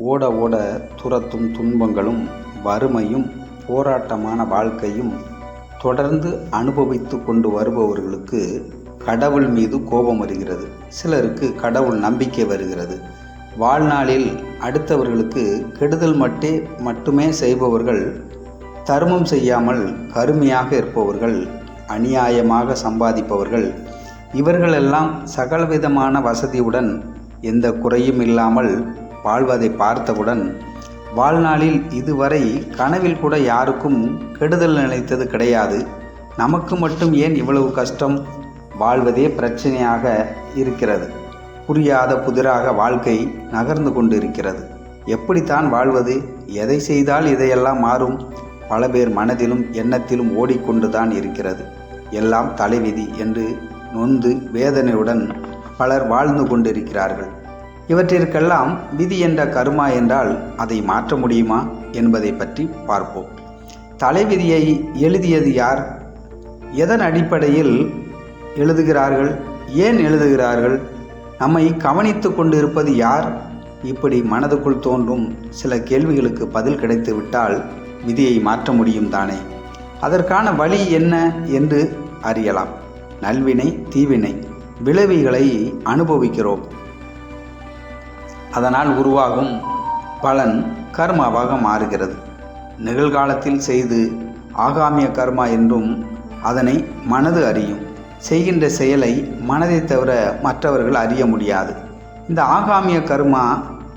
ஓட ஓட துரத்தும் துன்பங்களும் வறுமையும் போராட்டமான வாழ்க்கையும் தொடர்ந்து அனுபவித்து கொண்டு வருபவர்களுக்கு கடவுள் மீது கோபம் வருகிறது. சிலருக்கு கடவுள் நம்பிக்கை வருகிறது. வாழ்நாளில் அடுத்தவர்களுக்கு கெடுதல் மட்டே மட்டுமே செய்பவர்கள் தர்மம் செய்யாமல் கருமையாக இருப்பவர்கள் அநியாயமாக சம்பாதிப்பவர்கள் இவர்களெல்லாம் சகலவிதமான வசதியுடன் எந்த குறையும் இல்லாமல் வாழ்வதை பார்த்தவுடன் வாழ்நாளில் இதுவரை கனவில் கூட யாருக்கும் கெடுதல் நினைத்தது கிடையாது. நமக்கு மட்டும் ஏன் இவ்வளவு கஷ்டம்? வாழ்வதே பிரச்சனையாக இருக்கிறது. புரியாத புதிராக வாழ்க்கை நகர்ந்து கொண்டிருக்கிறது. எப்படித்தான் வாழ்வது? எதை செய்தால் இதையெல்லாம் மாறும்? பல பேர் மனதிலும் எண்ணத்திலும் ஓடிக்கொண்டுதான் இருக்கிறது. எல்லாம் தலைவிதி என்று நொந்து வேதனையுடன் பலர் வாழ்ந்து கொண்டிருக்கிறார்கள். இவற்றிற்கெல்லாம் விதி என்ற கருமா என்றால் அதை மாற்ற முடியுமா என்பதை பற்றி பார்ப்போம். தலைவிதியை எழுதியது யார்? எதன் அடிப்படையில் எழுதுகிறார்கள்? ஏன் எழுதுகிறார்கள்? நம்மை கவனித்து கொண்டிருப்பது யார்? இப்படி மனதுக்குள் தோன்றும் சில கேள்விகளுக்கு பதில் கிடைத்துவிட்டால் விதியை மாற்ற முடியும் தானே. அதற்கான வழி என்ன என்று அறியலாம். நல்வினை தீவினை. விளைவுகளை அனுபவிக்கிறோம். அதனால் உருவாகும் பலன் கர்மாவாக மாறுகிறது. நிகழ்காலத்தில் செய்து ஆகாமிய கர்மா என்றும் அதனை மனது அறியும். செய்கின்ற செயலை மனதை தவிர மற்றவர்கள் அறிய முடியாது. இந்த ஆகாமிய கர்மா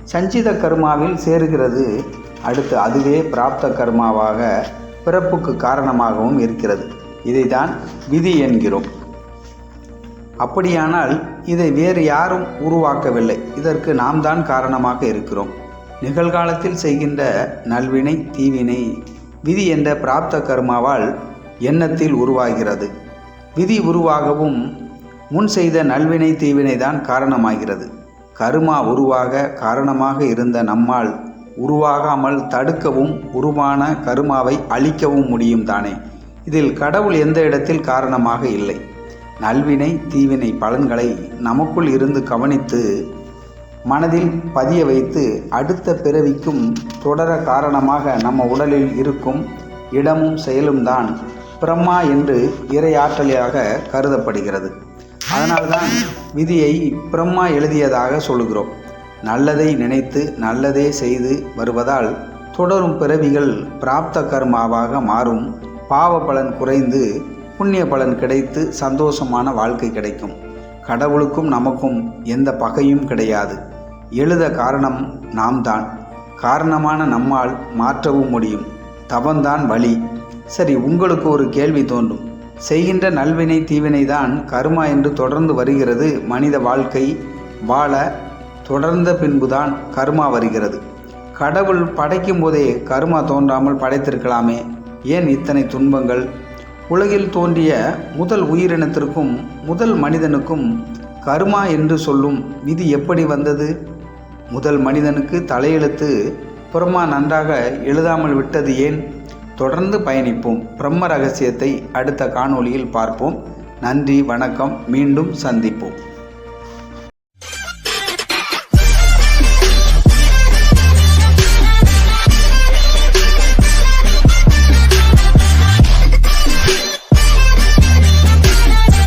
சஞ்சித கர்மாவில் சேருகிறது. அடுத்து அதுவே பிராப்த கர்மாவாக பிறப்புக்கு காரணமாகவும் இருக்கிறது. இதைதான் விதி என்கிறோம். அப்படியானால் இதை வேறு யாரும் உருவாக்கவில்லை. இதற்கு நாம் தான் காரணமாக இருக்கிறோம். நிகழ்காலத்தில் செய்கின்ற நல்வினை தீவினை விதி என்ற பிராப்த கர்மாவால் எண்ணத்தில் உருவாகிறது. விதி உருவாகவும் முன் செய்த நல்வினை தீவினை தான் காரணமாகிறது. கருமா உருவாக காரணமாக இருந்த நம்மால் உருவாகாமல் தடுக்கவும் உருவான கருமாவை அழிக்கவும் முடியும் தானே. இதில் கடவுள் எந்த இடத்தில் காரணமாக இல்லை. நல்வினை தீவினை பலன்களை நமக்குள் இருந்து கவனித்து மனதில் பதிய வைத்து அடுத்த பிறவிக்கும் தொடர காரணமாக நம்ம உடலில் இருக்கும் இடமும் செயலும் தான் பிரம்மா என்று இறையாற்றலியாக கருதப்படுகிறது. அதனால்தான் விதியை பிரம்மா எழுதியதாக சொல்கிறோம் நல்லதை நினைத்து நல்லதே செய்து வருவதால் தொடரும் பிறவிகள் பிராப்த கர்மாவாக மாறும். பாவ பலன் குறைந்து புண்ணிய பலன் கிடைத்து சந்தோஷமான வாழ்க்கை கிடைக்கும். கடவுளுக்கும் நமக்கும் எந்த பகையும் கிடையாது. எழுத காரணம் நாம் தான் காரணமான நம்மால் மாற்றவும் முடியும். தவந்தான் வழி. சரி உங்களுக்கு ஒரு கேள்வி தோன்றும். செய்கின்ற நல்வினை தீவினை தான் கருமா என்று தொடர்ந்து வருகிறது. மனித வாழ்க்கை வாழ தொடர்ந்த பின்புதான் கருமா வருகிறது. கடவுள் படைக்கும் போதே கருமா தோன்றாமல் படைத்திருக்கலாமே. ஏன் இத்தனை துன்பங்கள்? உலகில் தோன்றிய முதல் உயிரினத்திற்கும் முதல் மனிதனுக்கும் கர்மா என்று சொல்லும் விதி எப்படி வந்தது? முதல் மனிதனுக்கு தலையெழுத்து புறமா நன்றாக எழுதாமல் விட்டது ஏன்? தொடர்ந்து பயணிப்போம். பிரம்ம ரகசியத்தை அடுத்த காணொளியில் பார்ப்போம். நன்றி வணக்கம். மீண்டும் சந்திப்போம்.